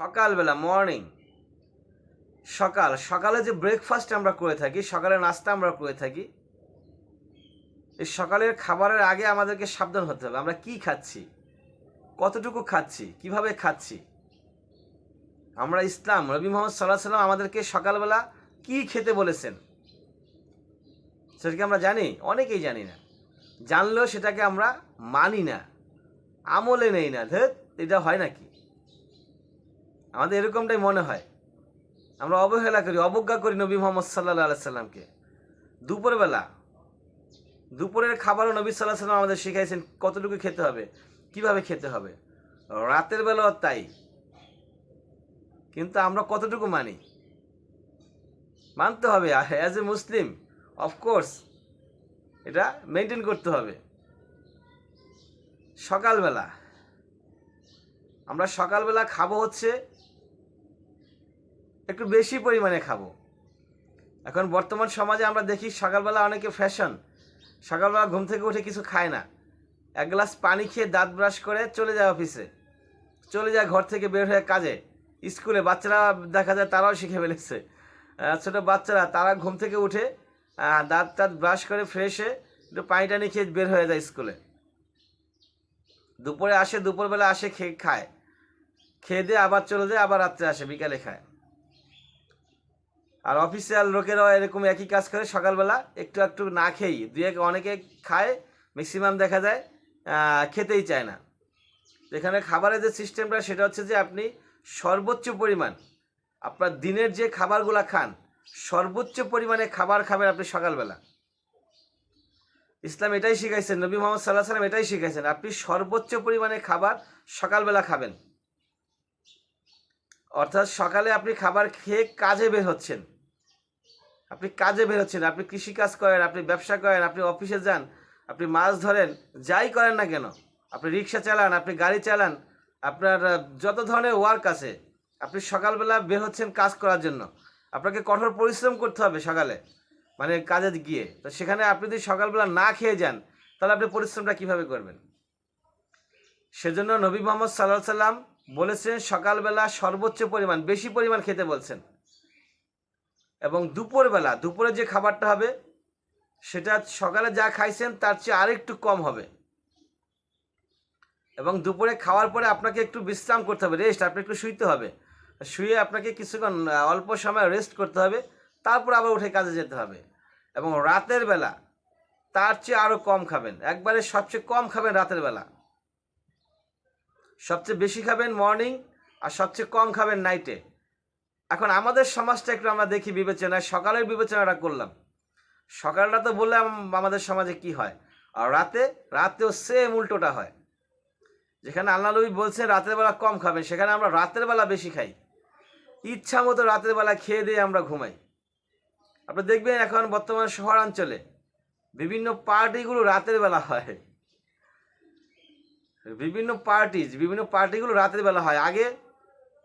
সকালবেলা মর্নিং সকাল, সকালে যে ব্রেকফাস্ট আমরা করে থাকি, সকালে নাস্তা আমরা করে থাকি, এই সকালের খাবারের আগে আমাদেরকে সাবধান হতে হবে। আমরা কি খাচ্ছি? কতটুকু খাচ্ছি? কীভাবে খাচ্ছি? আমরা ইসলাম রবি মোহাম্মদ সাল্লাহ সাল্লাম আমাদেরকে সকালবেলা কি খেতে বলেছেন? সেটাকে আমরা জানি? অনেকেই জানি না। জানলেও সেটাকে আমরা মানি না। আমলে নেই না। ধেত এটা হয় নাকি? আমাদের এরকমটাই মনে হয়। আমরা অবহেলা করি, অবজ্ঞা করি নবী মোহাম্মদ সাল্লাহ আলাইসাল্লামকে দুপুরবেলা, দুপুরের খাবারও নবী সাল্লাহ সাল্লাম আমাদের শিখাইছেন কতটুকু খেতে হবে, কীভাবে খেতে হবে। রাতের বেলাও তাই। কিন্তু আমরা কতটুকু মানি? মানতে হবে। As a Muslim of course এটা মেনটেন করতে হবে। সকালবেলা, আমরা সকালবেলা খাব হচ্ছে একটু বেশি পরিমাণে খাব। এখন বর্তমান সমাজে আমরা দেখি সকালবেলা অনেকে ফ্যাশন সকালবেলা ঘুম থেকে উঠে কিছু খায় না। এক গ্লাস পানি খেয়ে দাঁত ব্রাশ করে চলে যায় অফিসে চলে যায় ঘর থেকে বের হয়ে কাজে। স্কুলে বাচ্চারা দেখা যায় তারাও শিখে ফেলেছে। ছোট বাচ্চারা, তারা ঘুম থেকে উঠে দাঁত টাত ব্রাশ করে ফ্রেশে একটু পানি টানি খেয়ে বের হয়ে যায় স্কুলে। দুপুরে আসে, দুপুরবেলা আসে, খেয়ে খায়। খেয়ে দিয়ে আবার চলে যায়, আবার রাত্রে আসে, বিকালে খায়। আর অফিসিয়াল লোকেরাও এরকম একই কাজ করে, সকালবেলা একটু একটু না খেয়েই, দুই এক অনেকে খায় ম্যাক্সিমাম দেখা যায় খেতেই চায় না। এখানে খাবারের যে সিস্টেমটা সেটা হচ্ছে যে আপনি সর্বোচ্চ পরিমাণ আপনার দিনের যে খাবারগুলা খান, সর্বোচ্চ পরিমাণে খাবার খাবেন আপনি সকালবেলা। ইসলাম এটাই শিখাইছেন, নবী মোহাম্মদ সাল্লাহ সাল্লাম এটাই শিখাইছেন, আপনি সর্বোচ্চ পরিমাণে খাবার সকালবেলা খাবেন। অর্থাৎ সকালে আপনি খাবার খেয়ে কাজে বের হচ্ছেন। আপনি কাজে বের হচ্ছেন, আপনি কৃষিকাজ করেন, আপনি ব্যবসা করেন, আপনি অফিসে যান, আপনি মাছ ধরেন, যাই করেন না কেন, আপনি রিক্সা চালান, আপনি গাড়ি চালান, আপনার যত ধরনের ওয়ার্ক আছে, আপনি সকালবেলা বের হচ্ছেন কাজ করার জন্য। আপনাকে কঠোর পরিশ্রম করতে হবে সকালে মানে কাজে গিয়ে। তো সেখানে আপনি যদি সকালবেলা না খেয়ে যান, তাহলে আপনি পরিশ্রমটা কীভাবে করবেন? সেজন্য নবী মোহাম্মদ সাল্লাহ সাল্লাম বলেছেন, সকালবেলা সর্বোচ্চ পরিমাণ, বেশি পরিমাণ খেতে বলছেন। এবং দুপুরবেলা, দুপুরে যে খাবারটা হবে, সেটা সকালে যা খাইছেন, তার চেয়ে আরেকটু কম হবে। এবং দুপুরে খাওয়ার পরে আপনাকে একটু বিশ্রাম করতে হবে রেস্ট আপনি একটু শুইতে হবে। শুয়ে আপনাকে কিছুক্ষণ অল্প সময় রেস্ট করতে হবে, তারপর আবার উঠে কাজে যেতে হবে। এবং রাতের বেলা তার চেয়ে আরও কম খাবেন, একবারে সবচেয়ে কম খাবেন রাতের বেলা। সবচেয়ে বেশি খাবেন মর্নিং আর সবচেয়ে কম খাবেন নাইটে এখন আমাদের সমাজটা একটু আমরা দেখি বিবেচনায়, সকালের বিবেচনাটা করলাম। সকালটা তো বললাম আমাদের সমাজে কি হয়? আর রাতে, রাতেও সেম উল্টোটা হয়। যেখানে আল্লাহ নবী বলছেন, রাতের বেলা কম খাবেন, সেখানে আমরা রাতের বেলা বেশি খাই। ইচ্ছা মতো রাতের বেলা খেয়ে দিয়ে আমরা ঘুমাই। আপনি দেখবেন এখন বর্তমান শহরাঞ্চলে বিভিন্ন পার্টিগুলো রাতের বেলা হয়। বিভিন্ন পার্টি বিভিন্ন পার্টিগুলো রাতের বেলা হয়। আগে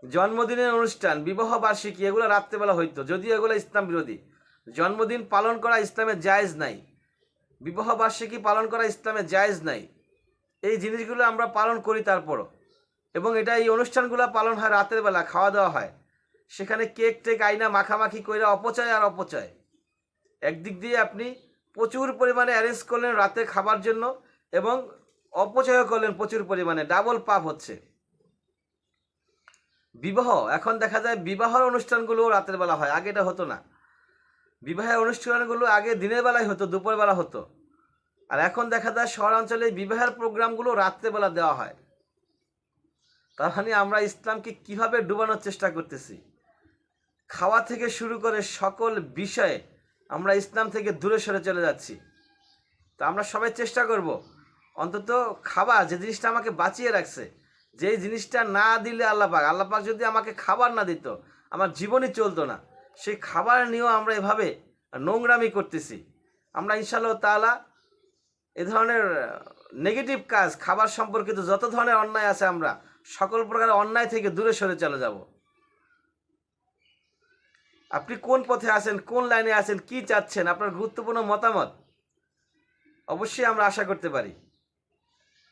জন্মদিনের অনুষ্ঠান, বিবাহ বার্ষিকী, এগুলো রাত্রেবেলা হইতো। যদিও এগুলো ইসলাম বিরোধী। জন্মদিন পালন করা ইসলামের জায়েজ নাই। বিবাহ বার্ষিকী পালন করা ইসলামের জায়েজ নাই। এই জিনিসগুলো আমরা পালন করি তারপরও। এবং এটা এই অনুষ্ঠানগুলো পালন হয় রাতের বেলা খাওয়া দাওয়া হয়। সেখানে কেক টেক আইনা মাখামাখি কইরা অপচয় আর অপচয়। একদিক দিয়ে আপনি প্রচুর পরিমাণে অ্যারেঞ্জ করলেন রাতে খাবার জন্য এবং অপচয়ও করলেন প্রচুর পরিমাণে ডাবল পাপ হচ্ছে। বিবাহ, এখন দেখা যায় বিবাহের অনুষ্ঠানগুলো রাতের বেলা হয় আগে এটা হতো না। বিবাহের অনুষ্ঠানগুলো আগে দিনের বেলায় হতো দুপুর বেলা হতো। আর এখন দেখা যায় শহরাঞ্চলে বিবাহের প্রোগ্রামগুলো রাত্রেবেলা দেওয়া হয়। তার মানে আমরা ইসলামকে কীভাবে ডুবানোর চেষ্টা করতেছি? খাওয়া থেকে শুরু করে সকল বিষয়ে আমরা ইসলাম থেকে দূরে সরে চলে যাচ্ছি। তো আমরা সবাই চেষ্টা করব অন্তত খাবার যে জিনিসটা আমাকে বাঁচিয়ে রাখছে। যেই জিনিসটা না দিলে আল্লাপাক আল্লাপাক যদি আমাকে খাবার না দিত, আমার জীবনই চলতো না। সেই খাবার নিয়েও আমরা এভাবে নোংরামি করতেছি। আমরা ইনশাল্লাহ তাআলা এ ধরনের নেগেটিভ কাজ, খাবার সম্পর্কিত যত ধরনের অন্যায় আছে আমরা, সকল প্রকার অন্যায় থেকে দূরে সরে চলে যাব। আপনি কোন পথে আছেন, কোন লাইনে আছেন, কি চাচ্ছেন, আপনার গুরুত্বপূর্ণ মতামত? অবশ্যই আমরা আশা করতে পারি।